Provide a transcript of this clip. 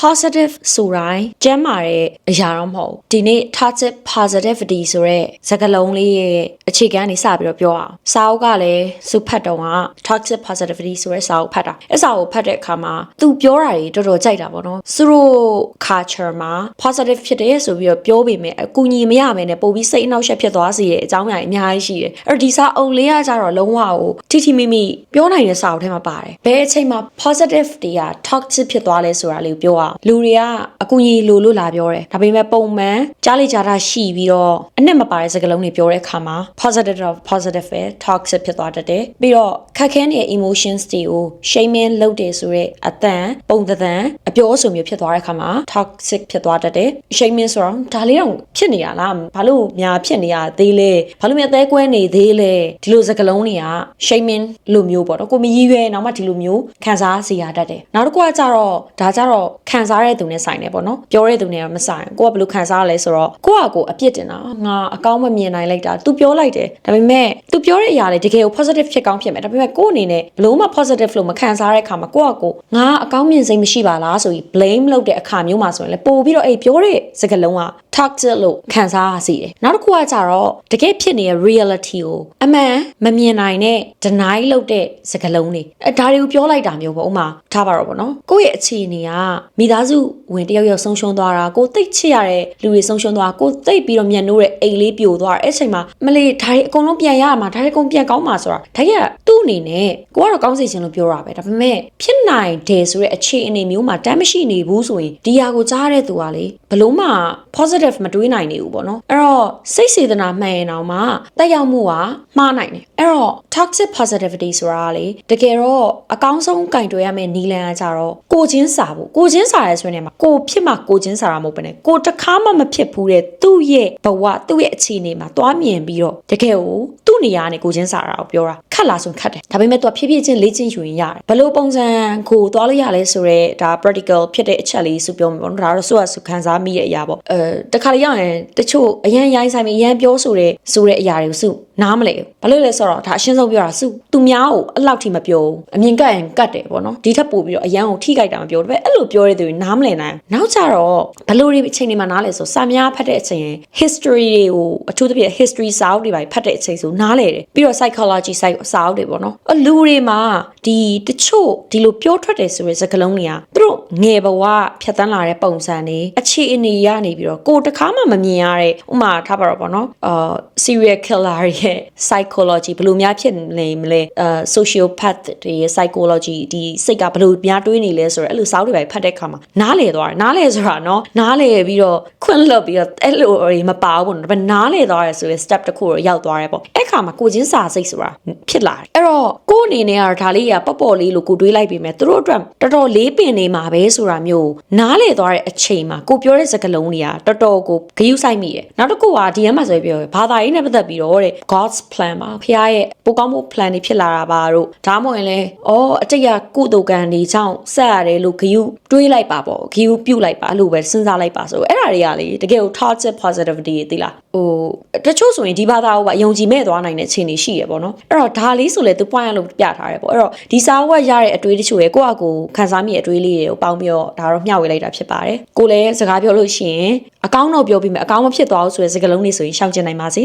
positive ဆိုတိုင်းကျမ်းမာတဲ့အရာတော့မဟုတ်ဘူးဒီနေ့ target positivity ဆိုတဲ့စကားလုံးလေးရဲ့အခြေခံနေစပြီးတော့ပြောအောင်စာအုပ်ကလည်းစုဖတ်တော့က target positivity ဆိုတဲ့စာအုပ်ဖတ်တာအဲစာအုပ်ဖတ်တဲ့အခါမှာသူပြောတာတွေတော်တော်ကြိုက်တာပေါ့နော်သူတို့ culture မှာ positive ဖြစ်တယ်ဆိုပြီးတော့ပြောပေမဲ့အကူအညီမရမယ်နဲ့ပို့ပြီးစိတ်အနှောက်အယှက်ဖြစ်သွားစေတဲ့အကြောင်းအရာတွေအများကြီးရှိတယ်အဲ့တော့ဒီစာအုပ်လေးကကြတော့လုံးဝကိုထိထိမိမိပြောနိုင်တဲ့စာအုပ်ထဲမှာပါတယ်ဘယ်အချိန်မှာ positive တွေက toxic ဖြစ်သွားလဲဆိုတာလေးကိုပြောအောင်လူတွေကအကူအညီလိုလို့လာပြောတယ်ဒါပေမဲ့ပုံမှန်ကြားလိုက်ကြတာရှိပြီးတော့အနှစ်မပါတဲ့စကားလုံးတွေပြောတဲ့အခါမှာ positive of positive ပဲ toxic ဖြစ်သွားတတ်တယ်ပြီးတော့ခက်ခဲနေတဲ့ emotions တွေကို shaming လုပ်တယ်ဆိုတော့အတန်ပုံသဏ္ဍာန်အပြောအဆိုမျိုးဖြစ်သွားတဲ့အခါမှာ toxic ဖြစ်သွားတတ်တယ် shaming ဆိုတော့ဒါလေးတော့ဖြစ်နေရလားဘာလို့များဖြစ်နေရသေးလဲဘာလို့များအသေးကွဲနေသေးလဲဒီလိုစကားလုံးတွေက shaming လိုမျိုးပေါ့နော်ကိုမရည်ရွယ်နောက်မှဒီလိုမျိုးခံစားစေရတတ်တယ်နောက်တစ်ခုကကြတော့ဒါကြတော့ခံစားရတဲ့သူနဲ့ဆိုင်တယ်ပေါ့နော်ပြောတဲ့သူနဲ့တော့မဆိုင်ကိုကဘယ်လိုခံစားရလဲဆိုတော့ကိုကကိုအပြစ်တင်တာငါအကောင်းမမြင်နိုင်လိုက်တာ तू ပြောလိုက်တယ်ဒါပေမဲ့ तू ပြောတဲ့အရာတွေတကယ်ကို positive ဖြစ်ကောင်းဖြစ်မယ်ဒါပေမဲ့ကိုအနေနဲ့ဘလို့မှ positive လို့မခံစားရတဲ့အခါမှာကိုကကိုငါအကောင်းမြင်စိတ်မရှိပါလားဆိုပြီး blame လုပ်တဲ့အခါမျိုးမှာဆိုရင်လေပို့ပြီးတော့အေးပြောတဲ့စကားလုံးက toxic လို့ခံစားရစီတယ်နောက်တစ်ခုကကြတော့တကယ်ဖြစ်နေတဲ့ reality ကိုအမှန်မမြင်နိုင်တဲ့ deny လုပ်တဲ့စကားလုံးတွေအဲဒါတွေကိုပြောလိုက်တာမျိုးပေါ့ဥမာထားပါတော့ဗောနော်ကိုယ့်ရဲ့အခြေအနေကမိသားစုဝင်တယောက်ယောက်ဆုံးရှုံးသွားတာကိုသိတ်ချစ်ရတဲ့လူတွေဆုံးရှုံးသွားကိုသိတ်ပြီးတော့မြန်နိုးတဲ့အိမ်လေးပြိုသွားအဲ့ချိန်မှာမလေးဒါတွေအကုန်လုံးပြန်ရမှာဒါတွေအကုန်ပြန်ကောင်းမှာဆိုတာဒါကြီးကသူ့အနေနဲ့ကိုကတော့ကောင်းစေချင်လို့ပြောတာပဲဒါပေမဲ့ဖြစ်နိုင်တယ်ဆိုတဲ့အခြေအနေမျိုးမှာတမ်းမရှိနေဘူးဆိုရင်ဒီဟာကိုကြားတဲ့သူကလေဘလို့မှ positive မတွေးနိုင်နေဘူးပေါ့နော်အဲ့တော့စိတ်စေတနာမှန်ရင်တော့မှတက်ရောက်မှုကမှားနိုင်တယ်အဲ့တော့ toxic positivity ဆိုတာကလေတကယ်တော့အကောင်းဆုံးကင်တွယ်ရမယ့်နီလန်ကကြတော့ကိုချင်းစာဖို့ကိုချင်းစာရဲဆိုနေမှာကိုဖြစ်မှာကိုချင်းစာတာမဟုတ်ဘဲနဲ့ကိုတခါမှမဖြစ်ဘူးတဲ့သူ့ရဲ့ဘဝသူ့ရဲ့အခြေအနေမှာတွားမြင်ပြီးတော့တကယ်ကိုသူ့ နေရာနဲ့ကိုချင်းစာတာကိုပြောတာခက်လာဆိုခက်တယ်ဒါပေမဲ့သူကဖြည်းဖြည်းချင်းလေ့ကျင့်ယူရင်ရတယ်ဘလို့ပုံစံကိုတွားလို့ရလဲဆိုတော့ဒါ practical ဖြစ်တဲ့အချက်လေးစုပြောမှာပေါ့နော်ဒါတော့ဆိုရစုခံစားမိတဲ့အရာပေါ့အဲတခါလေရောက်ရင်တချို့အရန်ရိုင်းဆိုင်ပြီးအရန်ပြောဆိုတဲ့ဆိုတဲ့အရာတွေကိုစုနားမလဲဘူးဘာလို့လဲဆိုတော့ဒါအရှင်းဆုံးပြောတာစုသူများကိုအလောက်ထိမပြောဘူးအမြင်ကတ်ရင်ကတ်တယ်ပေါ့နော်ဒီထက်ပိုပြီးတော့အရန်ကိုထိခိုက်တာမပြောဘူးဒါပေမဲ့အဲ့လိုပြောတဲ့သူတွေနားမလည်နိုင်ဘူးနောက်ကြတော့ဘလို့ဒီအချိန်တွေမှာနားလဲဆိုစာများဖတ်တဲ့အချိန် history တွေကိုအထူးသဖြင့် history စာအုပ်တွေပါဖတ်တဲ့အချိန်ဆိုနားလဲတယ်ပြီးတော့ psychology စာအုပ်တွေပေါ့နော်အလူတွေမှာဒီတချို့ဒီလိုပြောထွက်တယ်ဆိုတဲ့စကားလုံးတွေကသူတို့ငယ်ဘဝဖြတ်တန်းလာတဲ့ပုံစံတွေအခြေအနေရနေပြီးတော့ကိုယ်တခါမှမမြင်ရတဲ့ဥမာထားပါတော့ပေါ့နော်အာ serial killer ရဲ့ psychology ဘယ်လိုများဖြစ်နေမလဲအာ sociopath တွေရဲ့ psychology ဒီစိတ်ကဘယ်လိုများတွေးနေလဲဆိုတော့အဲ့လိုစောက်တွေပဲဖတ်တဲ့အခါမှာနားလေသွားတယ်နားလေဆိုတာနော်နားလေပြီးတော့ခွင့်လွတ်ပြီးတော့အဲ့လိုတွေမပါဘူးပေါ့နော်ဒါပေမဲ့နားလေသွားတယ်ဆိုရင် step တစ်ခုတော့ရောက်သွားတယ်ပေါ့အဲ့ခါမှာကိုချင်းစာစိတ်ဆိုတာဖြစ်လာတယ်အဲ့တော့ကိုအနေနဲ့ကတော့ဒါလေးကပေါ့ပေါ့လေးလို့ကိုတွေးလိုက်ပြီမဲ့သူတို့အတွက်တော်တော်လေးပင်နေမှာပဲဆိုတာမျိုးနားလေသွားတဲ့အချိန်မှာကိုပြောတဲ့စကားလုံးတွေကတော်တော်ကိုဂရုစိုက်မိတယ်နောက်တစ်ခုကဒီထဲမှာဆိုပြောဘာသာရေးနဲ့ပတ်သက်ပြီးတော့တဲ့ God's plan ပါဖခင်ရဲ့ပိုကောင်းမှု plan တွေဖြစ်လာတာပါတို့ဒါမှမဟုတ်ရင်လဲဩအတိတ်ကကုသိုလ်ကံတွေကြောင့်ဆက်ရတယ်လို့ဂရုတွေးလိုက်ပါပေါ့ဂရုပြုတ်လိုက်ပါလို့ပဲစဉ်းစားလိုက်ပါဆိုအဲ့ဒါတွေကလေတကယ်ကို target positivity တွေသိလားဟိုတချို့ဆိုရင်ဒီဘာသာကိုပါယုံကြည်မဲ့သွားနိုင်တဲ့အခြေအနေရှိရပေါ့နော်အဲ့တော့ဒါလေးဆိုလဲသူ point လို့ပြထားတယ်ပေါ့အဲ့တော့ဒီစာအုပ်ကရတဲ့အတွေးတချို့ရဲ့ကိုယ့်အကိုခန်းစားမိတဲ့အတွေးလေးတွေကိုပေါင်းပြီးတော့ဒါတော့မျှဝေလိုက်တာဖြစ်ပါတယ်ကိုလည်းစကားပြောလို့ရှိရင်အကောင်းတော့ပြောပြီးမယ်အကောင်းမဖြစ်သွားဘူးဆိုတဲ့စကားလုံးလေးဆိုရင်ရှောင်ကျင်နိုင်ပါစေ